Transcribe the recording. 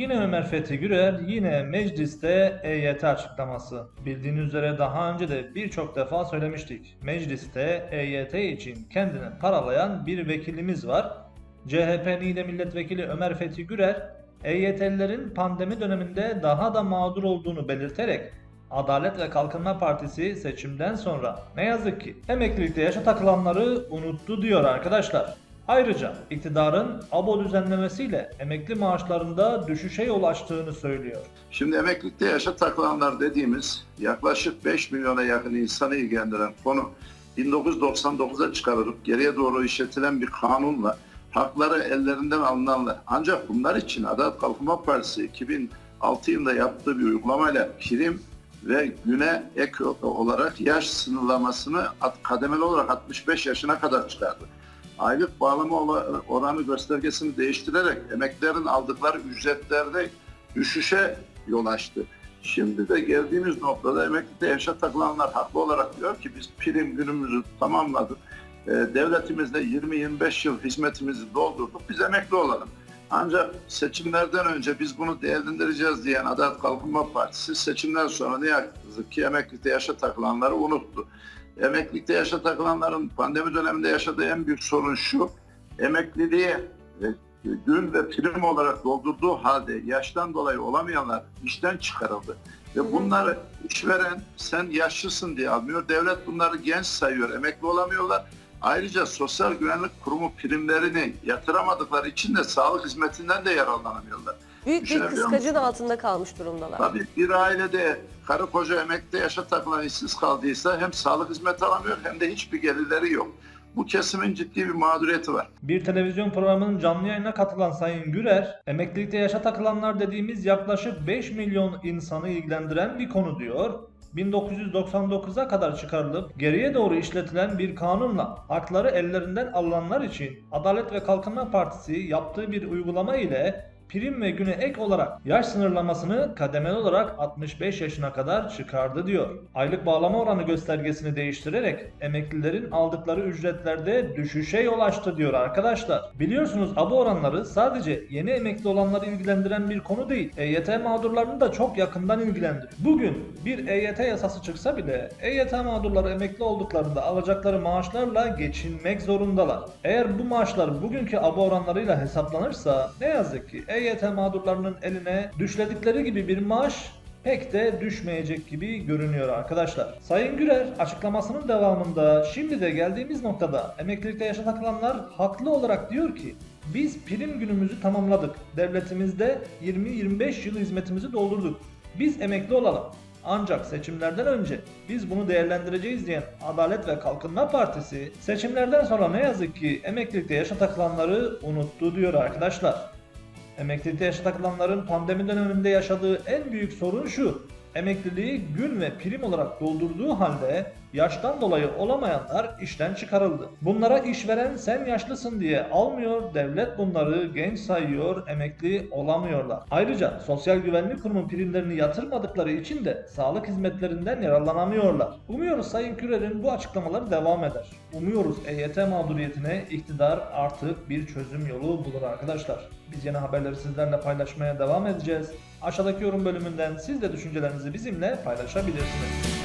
Yine Ömer Fethi Gürer, yine mecliste EYT açıklaması. Bildiğiniz üzere daha önce de birçok defa söylemiştik. Mecliste EYT için kendini paralayan bir vekilimiz var. CHP Niğde Milletvekili Ömer Fethi Gürer, EYT'lilerin pandemi döneminde daha da mağdur olduğunu belirterek Adalet ve Kalkınma Partisi seçimden sonra ne yazık ki emeklilikte yaşa takılanları unuttu diyor arkadaşlar. Ayrıca iktidarın abo düzenlemesiyle emekli maaşlarında düşüşe yol açtığını söylüyor. Şimdi emeklilikte yaşa takılanlar dediğimiz yaklaşık 5 milyona yakın insanı ilgilendiren konu 1999'a çıkarılıp geriye doğru işletilen bir kanunla hakları ellerinden alınanlar. Ancak bunlar için Adalet Kalkınma Partisi 2006 yılında yaptığı bir uygulamayla prim ve güne ek olarak yaş sınırlamasını kademeli olarak 65 yaşına kadar çıkardı. Aylık bağlama oranı göstergesini değiştirerek emeklilerin aldıkları ücretlerde düşüşe yol açtı. Şimdi de geldiğimiz noktada emeklilikte yaşa takılanlar haklı olarak diyor ki biz prim günümüzü tamamladık. Ee, devletimizde 20-25 yıl hizmetimizi doldurduk. Biz emekli olalım. Ancak seçimlerden önce biz bunu değerlendireceğiz diyen Adalet Kalkınma Partisi seçimden sonra ne yazık ki emeklilikte yaşa takılanları unuttu. Emeklilikte yaşa takılanların pandemi döneminde yaşadığı en büyük sorun şu. Emekliliğe e, gün ve prim olarak doldurduğu halde yaştan dolayı olamayanlar işten çıkarıldı. Ve bunları işveren sen yaşlısın diye almıyor. Devlet bunları genç sayıyor. Emekli olamıyorlar. Ayrıca Sosyal Güvenlik Kurumu primlerini yatıramadıkları için de sağlık hizmetinden de yararlanamıyorlar. Büyük bir kıskacın altında kalmış durumdalar. Tabii bir ailede karı koca emekli yaşa takılan işsiz kaldıysa hem sağlık hizmeti alamıyor hem de hiçbir gelirleri yok. Bu kesimin ciddi bir mağduriyeti var. Bir televizyon programının canlı yayına katılan Sayın Gürer, emeklilikte yaşa takılanlar dediğimiz yaklaşık 5 milyon insanı ilgilendiren bir konu diyor. 1999'a kadar çıkarılıp geriye doğru işletilen bir kanunla hakları ellerinden alınanlar için Adalet ve Kalkınma Partisi yaptığı bir uygulama ile prim ve güne ek olarak yaş sınırlamasını kademeli olarak 65 yaşına kadar çıkardı diyor. Aylık bağlama oranı göstergesini değiştirerek emeklilerin aldıkları ücretlerde düşüşe yol açtı diyor arkadaşlar. Biliyorsunuz abo oranları sadece yeni emekli olanları ilgilendiren bir konu değil. EYT mağdurlarını da çok yakından ilgilendiriyor. Bugün bir EYT yasası çıksa bile EYT mağdurları emekli olduklarında alacakları maaşlarla geçinmek zorundalar. Eğer bu maaşlar bugünkü abo oranlarıyla hesaplanırsa ne yazık ki EYT mağdurlarının eline düşledikleri gibi bir maaş pek de düşmeyecek gibi görünüyor arkadaşlar. Sayın Gürer açıklamasının devamında şimdi de geldiğimiz noktada emeklilikte yaşa takılanlar haklı olarak diyor ki biz prim günümüzü tamamladık. Devletimizde 20-25 yıl hizmetimizi doldurduk. Biz emekli olalım. Ancak seçimlerden önce biz bunu değerlendireceğiz diyen Adalet ve Kalkınma Partisi seçimlerden sonra ne yazık ki emeklilikte yaşa takılanları unuttu diyor arkadaşlar. Emeklilikte yaşa takılanların pandemi döneminde yaşadığı en büyük sorun şu. Emekliliği gün ve prim olarak doldurduğu halde yaştan dolayı olamayanlar işten çıkarıldı. Bunlara işveren sen yaşlısın diye almıyor, devlet bunları genç sayıyor, emekli olamıyorlar. Ayrıca Sosyal Güvenlik Kurumu primlerini yatırmadıkları için de sağlık hizmetlerinden yararlanamıyorlar. Umuyoruz Sayın Kürer'in bu açıklamaları devam eder. Umuyoruz EYT mağduriyetine iktidar artık bir çözüm yolu bulur arkadaşlar. Biz yeni haberleri sizlerle paylaşmaya devam edeceğiz. Aşağıdaki yorum bölümünden siz de düşüncelerinizi bizimle paylaşabilirsiniz.